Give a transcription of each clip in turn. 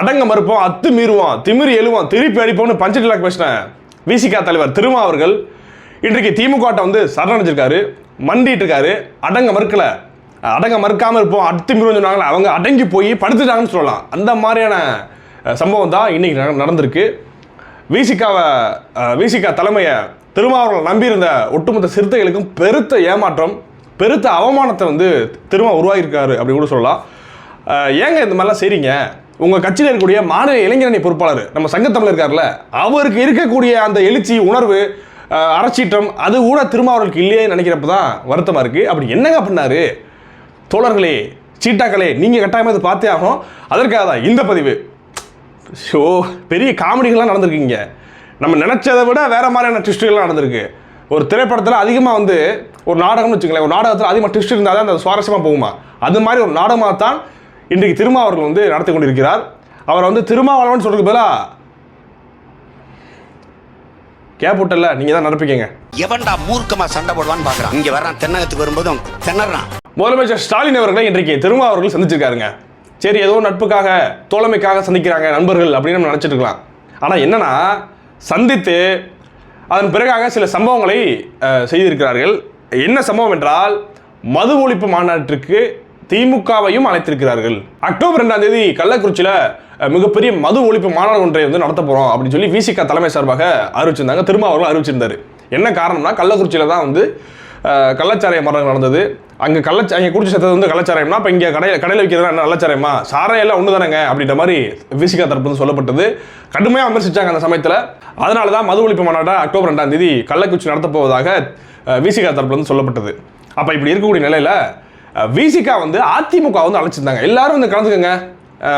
அடங்க மறுப்போம் அத்து மீறுவான் திமிரி எழுவோம் திருப்பி அடிப்போம்னு பஞ்சடிலாக் பேசினேன் விசிகா தலைவர் திருமா அவர்கள் இன்றைக்கு திமுகட்ட வந்து சரணடைஞ்சிருக்காரு மண்டிட்டு இருக்காரு அடங்க மறுக்கல. அடங்க மறுக்காமல் இருப்போம் அத்து மீறுவோம் சொன்னாங்களே அவங்க அடங்கி போய் படுத்துட்டாங்கன்னு சொல்லலாம். அந்த மாதிரியான சம்பவம் தான் இன்றைக்கி நடந்திருக்கு. விசிகாவை விசிகா தலைமையை திருமாவளவன் நம்பியிருந்த ஒட்டுமொத்த சிறுத்தைகளுக்கும் பெருத்த ஏமாற்றம் பெருத்த அவமானத்தை வந்து திரும்ப உருவாகியிருக்காரு அப்படி கூட சொல்லலாம். ஏங்க இந்த மாதிரிலாம் செய்கிறீங்க உங்கள் கட்சியில் இருக்கக்கூடிய மாநில இளைஞரணி பொறுப்பாளர் நம்ம சங்கத்தமிழ் இருக்கார்ல அவருக்கு இருக்கக்கூடிய அந்த எழுச்சி உணர்வு அரசீற்றம் அது கூட திருமாவளவனுக்கு இல்லையே நினைக்கிறப்ப தான் வருத்தமாக இருக்குது அப்படி என்னங்க பண்ணாரு? தோழர்களே சீட்டாக்களே நீங்கள் கட்டாயமாக இது பார்த்தே ஆகணும். அதற்காக தான் இந்த பதிவு. ஷோ பெரிய காமெடிகள்லாம் நடந்திருக்கீங்க. நம்ம நினச்சதை விட வேறு மாதிரியான ட்விஸ்ட்டுகள்லாம் நடந்திருக்கு. ஒரு திரைப்படத்தில் அதிகமாக வந்து ஒரு நாடகம்னு வச்சுக்கலேன் ஒரு நாடகத்தில் அதிகமாக ட்விஸ்ட் இருந்தால் தான் அந்த சுவாரஸ்யமாக போகுமா? அது மாதிரி ஒரு நாடகமாக தான் இன்றைக்கு திருமாவர்கள் வந்து நடத்தி கொண்டிருக்கிறார். அவர் வந்து திருமாவளவன் சொல்றதுக்கு பதிலாக கேப் விட்டல நீங்கள் தான் நடப்பிக்கங்க எவன்டா மூர்க்கமா சண்டை போடுவான்னு பாக்குறான். இங்க வர்றான் தென்னகத்துக்கு வரும்போதும் திணறான். முதலமைச்சர் ஸ்டாலின் அவர்களை இன்றைக்கு திருமா அவர்கள் சந்திச்சிருக்காருங்க. சரி ஏதோ நட்புக்காக தோழமைக்காக சந்திக்கிறாங்க நண்பர்கள் அப்படின்னு நம்ம நினச்சிட்டு இருக்கலாம். ஆனால் என்னன்னா சந்தித்து அதன் பிறகாக சில சம்பவங்களை செய்திருக்கிறார்கள். என்ன சம்பவம் என்றால் மது ஒழிப்பு மாநாட்டிற்கு திமுகவையும் அழைத்திருக்கிறார்கள் அக்டோபர் ரெண்டாம் தேதி கள்ளக்குறிச்சியில் மிகப்பெரிய மது ஒழிப்பு மாநாடு ஒன்றை வந்து நடத்த போகிறோம் அப்படின்னு சொல்லி விசிக தலைமை சார்பாக அறிவிச்சிருந்தாங்க. திரும்ப அவர்கள் அறிவிச்சிருந்தார். என்ன காரணம்னா கள்ளக்குறிச்சியில் தான் வந்து அஹ், கள்ளச்சாராய மரணம் நடந்தது. அங்கே கள்ள அங்கே குடிச்சு செத்தது வந்து கள்ளச்சாராயம்னா இப்போ இங்கே கடையில் கடையில் விற்கிறதா என்ன கள்ளச்சாராயமா? சாரையெல்லாம் ஒன்று தானேங்க அப்படின்ற மாதிரி விசிகா தரப்பு வந்து சொல்லப்பட்டது. கடுமையாக விமர்சித்தாங்க அந்த சமயத்தில். அதனால தான் மது ஒழிப்பு மாநாட்டை அக்டோபர் ரெண்டாம் தேதி கள்ளக்குறிச்சி நடத்தப்போவதாக விசிகா தரப்புலேருந்து வந்து சொல்லப்பட்டது. அப்போ இப்படி இருக்கக்கூடிய நிலையில் விசிகா வந்து அதிமுக வந்து அழைச்சிருந்தாங்க. எல்லாரும் வந்து கலந்துக்கங்க.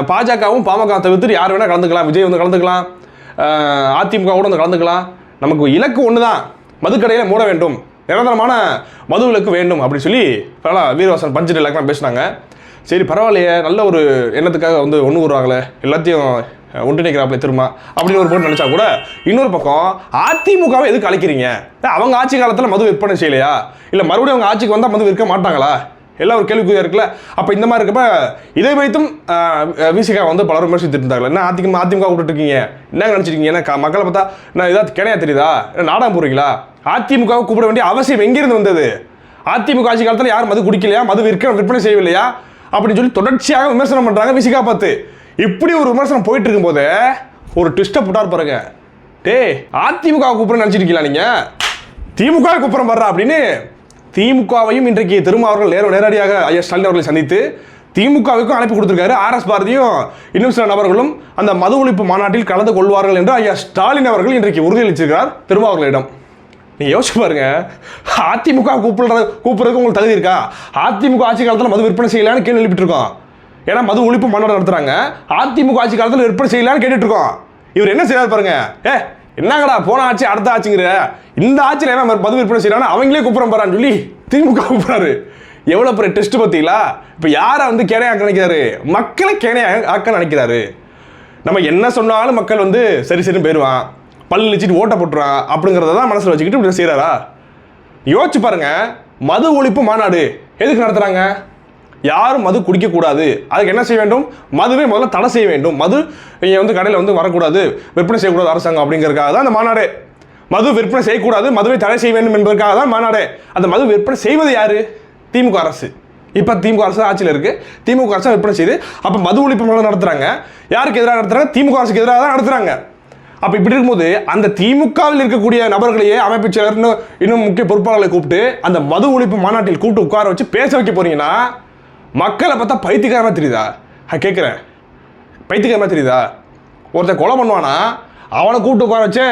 பாஜகவும் பாமக தவிர்த்து யார் வேணால் கலந்துக்கலாம். விஜய் வந்து கலந்துக்கலாம். அதிமுக கூட வந்து கலந்துக்கலாம். நமக்கு இலக்கு ஒன்று தான் மதுக்கடையில் மூட வேண்டும். நிரந்தரமான மது விலக்கு வேண்டும் அப்படின்னு சொல்லி பரவாயில்ல வீரவாசன் பஞ்சு எல்லாம் பேசினாங்க. சரி பரவாயில்லையே. நல்ல ஒரு எண்ணத்துக்காக வந்து ஒன்று வருவாங்களே எல்லாத்தையும் அஹ், ஒன்றிணைக்கிறாப்ல திரும்ப அப்படின்னு ஒரு போட்டு நினச்சா கூட இன்னொரு பக்கம் அதிமுகவை எதுக்கு அழைக்கிறீங்க? அவங்க ஆட்சி காலத்தில் மது விற்பனை செய்யலையா? இல்லை மறுபடியும் அவங்க ஆட்சிக்கு வந்தால் மது விற்க மாட்டாங்களா? எல்லாம் ஒரு கேள்விக்குறியாக இருக்குல்ல? அப்போ இந்த மாதிரி இருக்கப்ப இதை வைத்தும் விசிகா வந்து பலரும் விமர்சித்துட்டு இருந்தாங்க என்ன அதிமுக அதிமுக கூப்பிட்டுருக்கீங்க என்ன நினச்சிருக்கீங்க? என்ன மக்களை பார்த்தா என்ன ஏதாவது கிடையா தெரியுதா? என்ன நாடகம் போகிறீங்களா அதிமுகவை கூப்பிட வேண்டிய அவசியம் எங்கேருந்து வந்தது? அதிமுக ஆட்சி காலத்தில் யாரும் மது குடிக்கலையா? மது விற்க விற்பனை செய்யவில்லையா? அப்படின்னு சொல்லி தொடர்ச்சியாக விமர்சனம் பண்ணுறாங்க விசிகா பார்த்து. இப்படி ஒரு விமர்சனம் போயிட்டு இருக்கும்போது ஒரு ட்விஸ்ட்டை போட்டார் பாருங்க. டேய் அதிமுக கூப்பிட நினச்சிருக்கீங்களா நீங்கள் திமுக கூப்பிட வர்றா அப்படின்னு திமுகவையும் இன்றைக்கு திரும்ப அவர்கள் நேர நேரடியாக ஐயா ஸ்டாலின் அவர்களை சந்தித்து திமுகவுக்கும் அழைப்பு கொடுத்துருக்காரு. ஆர்எஸ் பாரதியும் இன்னும் சில நபர்களும் அந்த மது ஒழிப்பு மாநாட்டில் கலந்து கொள்வார்கள் என்று ஐயா ஸ்டாலின் அவர்கள் இன்றைக்கு உறுதியளிச்சிருக்கிறார் திரும்ப அவர்களிடம் நீங்கள் யோசிச்சு பாருங்க. அதிமுக கூப்பிடுற கூப்பிடுறதுக்கு உங்களுக்கு தகுதி இருக்கா? அதிமுக ஆட்சி காலத்தில் மது விற்பனை செய்யலான்னு கேள்வி எழுப்பிட்டு இருக்கோம் ஏன்னா மது ஒழிப்பு மாநாடு நடத்துறாங்க. அதிமுக ஆட்சி காலத்தில் விற்பனை செய்யலான்னு கேட்டுட்டு இருக்கோம். இவர் என்ன செய்யறாரு பாருங்க? ஏ என்னங்கடா போன ஆட்சி அடுத்த ஆட்சிங்கிற? இந்த ஆட்சியில் என்ன மது விற்பனை செய்யறாங்க அவங்களே கூப்பிட போறான்னு சொல்லி. திமுக கூப்பிடுறாரு. எவ்வளோ பெரிய டெஸ்ட் பார்த்தீங்களா இப்போ யாரை வந்து கேனையாக்க நினைக்கிறாரு? மக்களை கேனையாக ஆக்க நினைக்கிறாரு. நம்ம என்ன சொன்னாலும் மக்கள் வந்து சரி சரின்னு போயிடுவான் பல்லு இழிச்சிட்டு ஓட்ட போட்டுருவான் அப்படிங்கிறத தான் மனசில் வச்சுக்கிட்டு இப்படி செய்கிறாரா யோசிச்சு பாருங்க. மது ஒழிப்பு மாநாடு. எதுக்கு நடத்துகிறாங்க யாரும் மது குடிக்கக்கூடாது. அதுக்கு என்ன செய்ய வேண்டும்? மதுவை முதல்ல தடை செய்ய வேண்டும். மது இங்கே வந்து கடையில் வந்து வரக்கூடாது. விற்பனை செய்யக்கூடாது அரசாங்கம் அப்படிங்கிறதுக்காக தான் அந்த மாநாடு. மது விற்பனை செய்யக்கூடாது. மதுவை தடை செய்ய வேண்டும் என்பதற்காக தான் மாநாடு. அந்த மது விற்பனை செய்வது யாரு? திமுக அரசு. இப்போ திமுக அரசு ஆட்சியில் இருக்குது திமுக அரசு விற்பனை செய்து அப்போ மது ஒழிப்பு மேலே நடத்துகிறாங்க யாருக்கு எதிராக நடத்துகிறாங்க திமுக அரசுக்கு எதிராக தான் நடத்துகிறாங்க அப்போ இப்படி இருக்கும்போது அந்த திமுகவில் இருக்கக்கூடிய நபர்களையே அமைப்பு செயலர் இன்னும் இன்னும் முக்கிய பொறுப்பாளர்களை கூப்பிட்டு அந்த மது ஒழிப்பு மாநாட்டில் கூப்பிட்டு உட்கார வச்சு பேச வைக்க போறீங்கன்னா மக்களை பார்த்தா பைத்தியக்காரமாக தெரியுதா? நான் கேட்குறேன் பைத்தியக்காரமாக தெரியுதா? ஒருத்தன் கொலை பண்ணுவானா? அவனை கூப்பிட்டு உட்கார வச்சே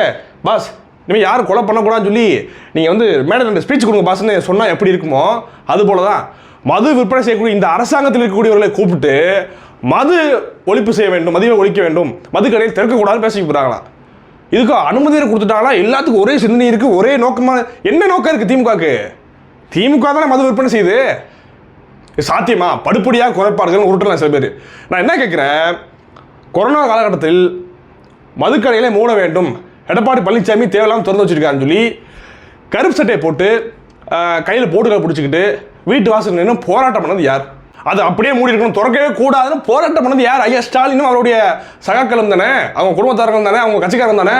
பாஸ் இனிமேல் யாரும் கொலை பண்ணக்கூடாதுன்னு சொல்லி நீங்கள் வந்து மேடம் ரெண்டு ஸ்பீச் கொடுங்க பாஸ்ன்னு சொன்னால் எப்படி இருக்குமோ அது போல தான் மது விற்பனை செய்யக்கூடிய இந்த அரசாங்கத்தில் இருக்கக்கூடியவர்களை கூப்பிட்டு மது ஒழிப்பு செய்ய வேண்டும் மதுவை ஒழிக்க வேண்டும் மது கடையில் திறக்கக்கூடாதுன்னு பேசிக்க போகிறாங்களாம் இதுக்கு அனுமதியை கொடுத்துட்டாங்களா? எல்லாத்துக்கும் ஒரே சிந்தனை இருக்குது ஒரே நோக்கமாக என்ன நோக்கம் இருக்குது திமுகவுக்கு? திமுக தானே மது விற்பனை செய்யுது. சாத்தியமா? படுப்படியாக குறைப்பார்கள் உருட்டுறாங்க சில பேர். நான் என்ன கேட்குறேன் கொரோனா காலகட்டத்தில் மதுக்கடைகளை மூட வேண்டும். எடப்பாடி பழனிசாமி தேவையில்லாமல் திறந்து வச்சுருக்காருன்னு சொல்லி கருப்பு சட்டையை போட்டு கையில் போட்டுகளை பிடிச்சிக்கிட்டு வீட்டு வாசல் நின்று போராட்டம் பண்ணது யார்? அது அப்படியே மூடி இருக்கணும். திறக்கவே கூடாதுன்னு போராட்டம் பண்ணது யார்? ஐயா ஸ்டாலினும் அவருடைய சகாக்களும் தானே? அவங்க குடும்பத்தாரங்களும் தானே? அவங்க கட்சிக்காரங்க தானே?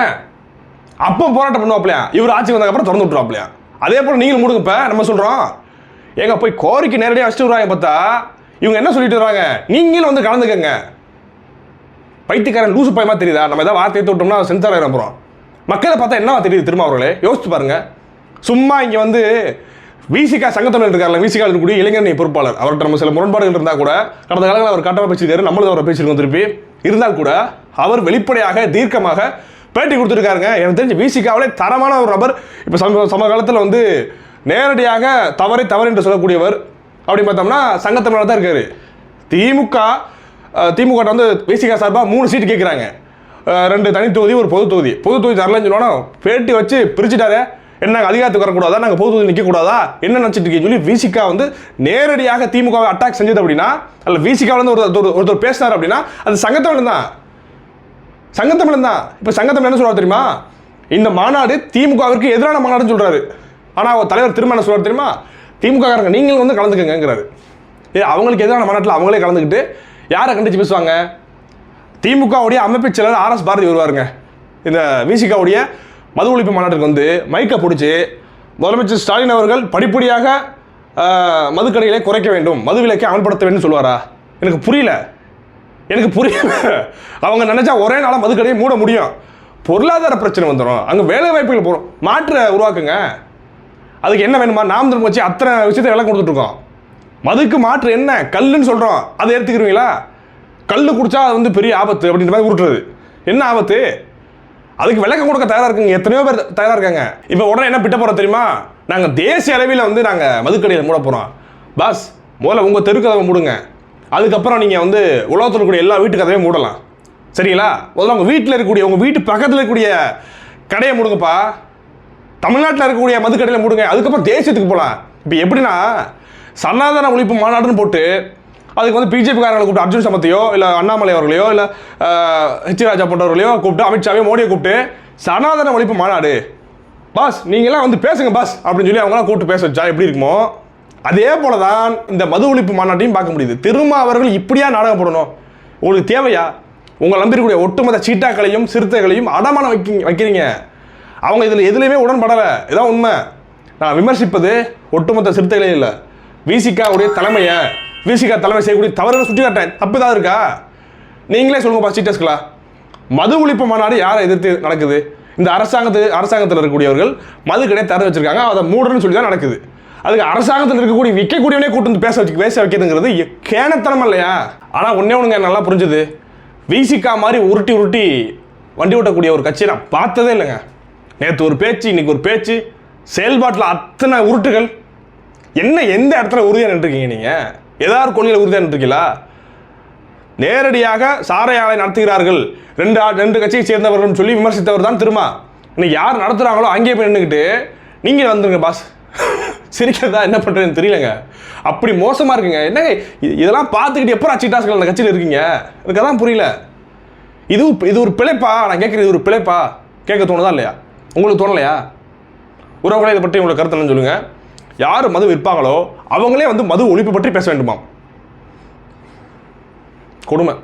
அப்போ போராட்டம் பண்ணுவாப்பிலையா? இவர் ஆட்சி வந்ததுக்கப்புறம் திறந்து விட்டுருவாப்பிலையா? அதே போல் நீங்களும் மூடுங்கப்ப. நம்ம சொல்கிறோம் ஏங்க போய் கோரிக்கை நேரடியாக வச்சுட்டு வருவாங்க பார்த்தா இவங்க என்ன சொல்லிட்டு வராங்க? நீங்களும் வந்து கலந்துக்கங்க. பைத்தியக்காரன் லூசு பயமா தெரியுதா? நம்ம ஏதாவது வார்த்தையை தொட்டோம்னா சென்சார் ஆயிரம் அப்புறம். மக்களை பார்த்தா என்னவா தெரியுது திரும்ப அவர்களே? யோசிச்சு பாருங்க. சும்மா இங்கே வந்து விசிகா சங்கத்தமிழ் இருக்கார்ல விசிகா இருக்கக்கூடிய இளைஞரணி பொறுப்பாளர். அவர்கிட்ட நம்ம சில முரண்பாடுகள் இருந்தால் கூட கடந்த காலங்களில் அவர் கட்டமாக பேசியிருக்காரு நம்மளும் அவரை பேசியிருக்கோம் திருப்பி. இருந்தால் கூட அவர் வெளிப்படையாக தீர்க்கமாக பேட்டி கொடுத்துருக்காருங்க. எனக்கு தெரிஞ்சு விசிகாவிலே தரமான ஒரு நபர். இப்போ சம சமகாலத்தில் வந்து நேரடியாக தவறை தவறு என்று சொல்லக்கூடியவர் அப்படின்னு பார்த்தோம்னா சங்கத்தமிழர் தான் இருக்காரு. திமுக திமுக வந்து விசிகா சார்பாக மூணு சீட்டு கேட்குறாங்க ரெண்டு தனி தொகுதி ஒரு பொது தொகுதி. பொது தொகுதி தரலன்னு சொன்னோன்னா பேட்டி வச்சு பிரிச்சுட்டாரு என்ன அதிகாரத்துக்கு வரக்கூடாதா? நாங்கள் பொது தொகுதி நிற்கக்கூடாதா என்ன நினச்சிட்டு இருக்கீங்க சொல்லி விசிகா வந்து நேரடியாக திமுகவை அட்டாக் செஞ்சது அப்படின்னா அல்ல விசிகாவிலேருந்து ஒரு ஒருத்தர் ஒருத்தர் பேசினார் அப்படின்னா அது சங்கத்தமிழன் தான். சங்கத்தமிழன் தான். இப்போ சங்கத்தமிழ் என்ன சொல்கிறார் தெரியுமா? இந்த மாநாடு திமுகவிற்கு எதிரான மாநாடுன்னு சொல்கிறாரு ஆனால் தலைவர் திரும்ப என்ன சொல்றாரு தெரியுமா? திமுககாரங்க நீங்களும் வந்து கலந்துக்கங்கிறாரு ஏ அவங்களுக்கு எதிரான மாநாட்டில் அவங்களே கலந்துக்கிட்டு யாரை கண்டிச்சு பேசுவாங்க? திமுகவுடைய அமைப்பு செயலர் ஆர்எஸ் பாரதி வருவாருங்க. இந்த விசிகாவுடைய மது ஒழிப்பு மாநாட்டுக்கு வந்து மைக்கை பிடிச்சி முதலமைச்சர் ஸ்டாலின் அவர்கள் படிப்படியாக மதுக்கடைகளை குறைக்க வேண்டும் மது விலக்கை அமல்படுத்த வேண்டும் சொல்லுவாரா? எனக்கு புரியல. எனக்கு புரியல அவங்க நினைச்சா ஒரே நாளாக மதுக்கடையை மூட முடியும். பொருளாதார பிரச்சனை வந்துடும் அங்கே வேலை வாய்ப்புகள் போகிறோம் மாற்ற உருவாக்குங்க. அதுக்கு என்ன வேணுமா? நாம் திரும்ப வச்சு அத்தனை விஷயத்தை விலை கொடுத்துட்ருக்கோம். மதுக்கு மாற்று என்ன? கல்லுன்னு சொல்கிறோம் அதை ஏற்றுக்கிறீங்களா கல் குடித்தா அது வந்து பெரிய ஆபத்து அப்படின்ற மாதிரி உருட்டுறது. என்ன ஆபத்து? அதுக்கு விளக்கம் கொடுக்க தயாராக இருக்குங்க. எத்தனையோ பேர் தயாராக இருக்காங்க. இப்போ உடனே என்ன பிட்ட போகிறோம் தெரியுமா? நாங்கள் தேசிய அளவில் வந்து நாங்கள் மதுக்கடையை மூட போகிறோம் பாஸ் முதல்ல உங்கள் தெருக்கதவை மூடுங்க. அதுக்கப்புறம் நீங்கள் வந்து உலகத்தில் இருக்கக்கூடிய எல்லா வீட்டு கதவையும் மூடலாம். சரிங்களா? முதல்ல உங்கள் வீட்டில் இருக்கக்கூடிய உங்கள் வீட்டு பக்கத்தில் இருக்கக்கூடிய கடையை மூடுங்கப்பா. தமிழ்நாட்டில் இருக்கக்கூடிய மதுக்கடையில் மூடுங்க. அதுக்கப்புறம் தேசியத்துக்கு போகலாம் இப்போ எப்படின்னா சனாதன ஒழிப்பு மாநாடுன்னு போட்டு அதுக்கு வந்து பிஜேபிக்காரங்களை கூப்பிட்டு அர்ஜுன் சமத்தையோ இல்லை அண்ணாமலை அவர்களையோ இல்லை ஹெச் ராஜா போன்றவர்களையோ கூப்பிட்டு அமித்ஷாவையோ மோடியை கூப்பிட்டு சனாதன ஒழிப்பு மாநாடு. பாஸ் நீங்களாம் வந்து பேசுங்க பாஸ் அப்படின்னு சொல்லி அவங்களாம் கூப்பிட்டு பேச வச்சா எப்படி இருக்குமோ அதே போல தான் இந்த மது ஒழிப்பு மாநாட்டையும் பார்க்க முடியுது. திரும்ப அவர்கள் இப்படியா நாடகம் போடணும்? உங்களுக்கு தேவையா? உங்களை நம்பிருக்கூடிய ஒட்டுமொத்த சீட்டாக்களையும் சிறுத்தைகளையும் அடமானம் வைக்க வைக்கிறீங்க. அவங்க இதில் எதுலேயுமே உடன்படலை. இதான் உண்மை. நான் விமர்சிப்பது ஒட்டுமொத்த சிறுத்தைகளே இல்லை. விசிகாவுடைய தலைமையை விசிகா தலைமை செய்யக்கூடிய தவறுகளை சுட்டி காட்டேன் தப்பு தான் இருக்கா? நீங்களே சொல்லுங்கப்பா சீட்டர்ஸ்களா மது ஒழிப்பு மாநாடு யாரை எதிர்த்து நடக்குது? இந்த அரசாங்கத்து அரசாங்கத்தில் இருக்கக்கூடியவர்கள் மது கடையை திறந்து வச்சிருக்காங்க. அதை மூடணும்னு சொல்லி தான் நடக்குது. அதுக்கு அரசாங்கத்தில் இருக்கக்கூடிய விற்கக்கூடியவனே கூட்டு வந்து பேச வச்சு பேச வைக்கிறதுங்கிறது கேனத்தனம் இல்லையா? ஆனால் ஒன்றே ஒன்றுங்க நல்லா புரிஞ்சுது. விசிகா மாதிரி உருட்டி உருட்டி வண்டி ஓட்டக்கூடிய ஒரு கட்சியை நான் பார்த்ததே இல்லைங்க. நேற்று ஒரு பேச்சு இன்னைக்கு ஒரு பேச்சு. செயல்பாட்டில் அத்தனை உருட்டுகள். என்ன எந்த இடத்துல உறுதியாக நின்றுருக்கீங்க நீங்கள் ஏதாவது கொள்கையில் உறுதியாக நின்றுருக்கீங்களா? நேரடியாக சாரை ஆலை நடத்துகிறார்கள். ரெண்டு ரெண்டு கட்சியை சேர்ந்தவர்கள் சொல்லி விமர்சித்தவர் தான் திருமா. இன்னைக்கு யார் நடத்துகிறாங்களோ அங்கேயே போய் நின்றுக்கிட்டு நீங்கள் வந்துருங்க பாஸ் சிரிக்கிறதா என்ன பண்ணுறதுன்னு தெரியலங்க. அப்படி மோசமாக இருக்குங்க. என்னங்க இதெல்லாம் பார்த்துக்கிட்டு எப்போ அச்சிட்டாஸ்கள் அந்த கட்சியில் இருக்கீங்க? எனக்கு அதான் புரியல. இது இது ஒரு பிழைப்பா? நான் கேட்குறது இது ஒரு பிழைப்பா? கேட்க தோணுதா இல்லையா? உங்களுக்கு தோணலையா? உறவுகளை இதை பற்றி உங்களோட கருத்து என்னன்னு சொல்லுங்கள் யார் மது விற்பாங்களோ அவங்களே வந்து மது ஒழிப்பு பற்றி பேச வேண்டுமா கொடுமை.